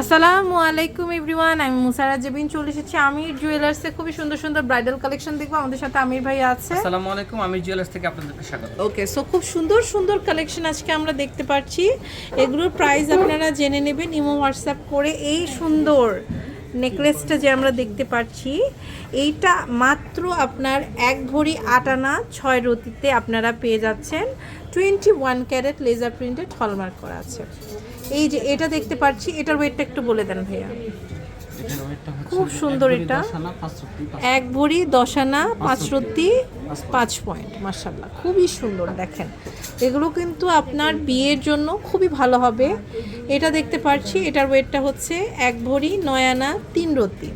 আসসালামু আলাইকুম এভরিওয়ান আমি মুসারা জেবিন চলে এসেছি আমির জুয়েলার্সে খুবই সুন্দর সুন্দর ব্রাইডাল কালেকশন দেখব আমাদের সাথে আমির ভাই আছে। আসসালামু আলাইকুম আমির জুয়েলার্স থেকে আপনাদেরকে স্বাগত। ওকে সো খুব সুন্দর সুন্দর কালেকশন আজকে আমরা দেখতে পাচ্ছি। এগুলোর প্রাইস আপনারা জেনে নেবেন ইমো হোয়াটসঅ্যাপ করে। এই সুন্দর নেকলেসটা যে আমরা দেখতে পাচ্ছি, এইটা মাত্র আপনার এক ভরি আট আনা ছয় রতিতে আপনারা পেয়ে যাচ্ছেন। Twenty one carat laser printed hallmark করা আছে। এই যে এটা দেখতে পাচ্ছি, এটার ওয়েটটা একটু বলে দেন ভাইয়া। খুব সুন্দর এটা। এক ভরি, দশ আনা, পাঁচ পয়েন্ট মার্শাল্লাহ খুবই সুন্দর, দেখেন। এগুলো কিন্তু আপনার বিয়ের জন্য খুবই ভালো হবে। এটা দেখতে পাচ্ছি এটার ওয়েটটা হচ্ছে এক ভরি, নয় আনা, তিন রত্তি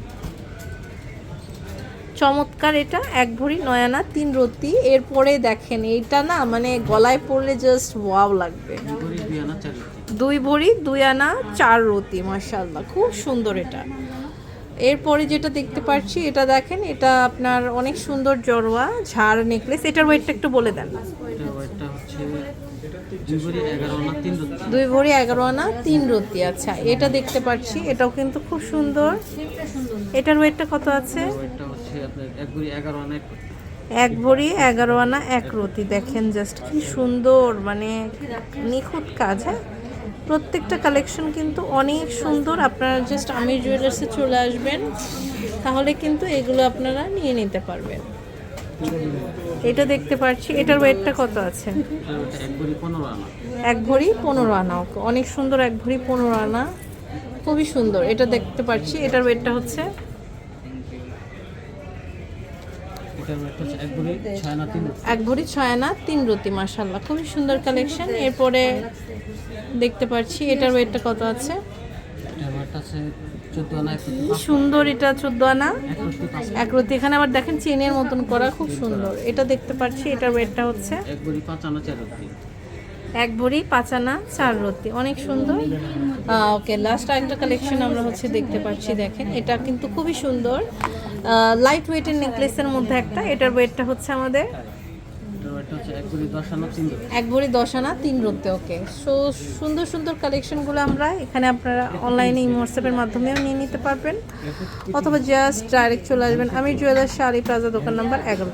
চমৎকার এটা এক ভরি নয় আনা তিন রতি। এরপরে দেখেন এইটা না মানে গলায় পড়লে জাস্ট ওয়াও লাগবে। দুই ভরি দুই আনা চার রতি। মার্শাল্লাহ খুব সুন্দর এটা। এরপরে যেটা দেখতে পাচ্ছি এটা দেখেন এটা আপনার অনেক সুন্দর জড়োয়া ঝাড় নেকলেস এটার ওয়েটটা একটু বলে দেন। দুই ভরি এগারো আনা তিন রতি আচ্ছা এটা দেখতে পাচ্ছি এটাও কিন্তু খুব সুন্দর। এটার ওয়েটটা কত আছে? এক ভরি এগারো আনা এক রতি দেখেন জাস্ট কি সুন্দর মানে নিখুঁত কাজ হ্যাঁ? প্রত্যেকটা কালেকশন কিন্তু অনেক সুন্দর। আপনারা জাস্ট আমির জুয়েলার্সে চলে আসবেন। তাহলে কিন্তু এগুলো আপনারা নিয়ে নিতে পারবেন। এটা দেখতে পাচ্ছি। এটার ওয়েটটা কত আছে? এক ভরি পনেরো আনা। অনেক সুন্দর এক ভরি পনেরো আনা। খুবই সুন্দর। এটা দেখতে পাচ্ছি। এটার ওয়েটটা হচ্ছে এক ভরি ছয় আনা তিন রুতি মাসাল্লাহ খুবই সুন্দর কালেকশন এরপরে দেখতে পাচ্ছি এটার ওয়েটটা কত আছে? সুন্দর এটা চোদ্দ আনা? এক রতি এখানে আবার দেখেন চেনের মতন করা খুব সুন্দর। এটা দেখতে পাচ্ছি এটার ওয়েটটা হচ্ছে? এক ভরি পাঁচ আনা চার রতি। অনেক সুন্দর। ওকে লাস্ট একটা কালেকশন আমরা হচ্ছে দেখতে পাচ্ছি দেখেন। এটা কিন্তু খুবই সুন্দর। লাইট ওয়েটের নেকলেসের মধ্যে একটা। এটার ওয়েটটা হচ্ছে আমাদের এক ভরি দশ আনা তিন রত্তে ওকে। সো সুন্দর সুন্দর কালেকশনগুলো আমরা এখানে আপনারা অনলাইনে হোয়াটসঅ্যাপের মাধ্যমেও নিয়ে নিতে পারবেন। অথবা জাস্ট ডাইরেক্ট চলে আসবেন। আমি জুয়েলার শাড়ি প্লাজা দোকান নাম্বার এগারো।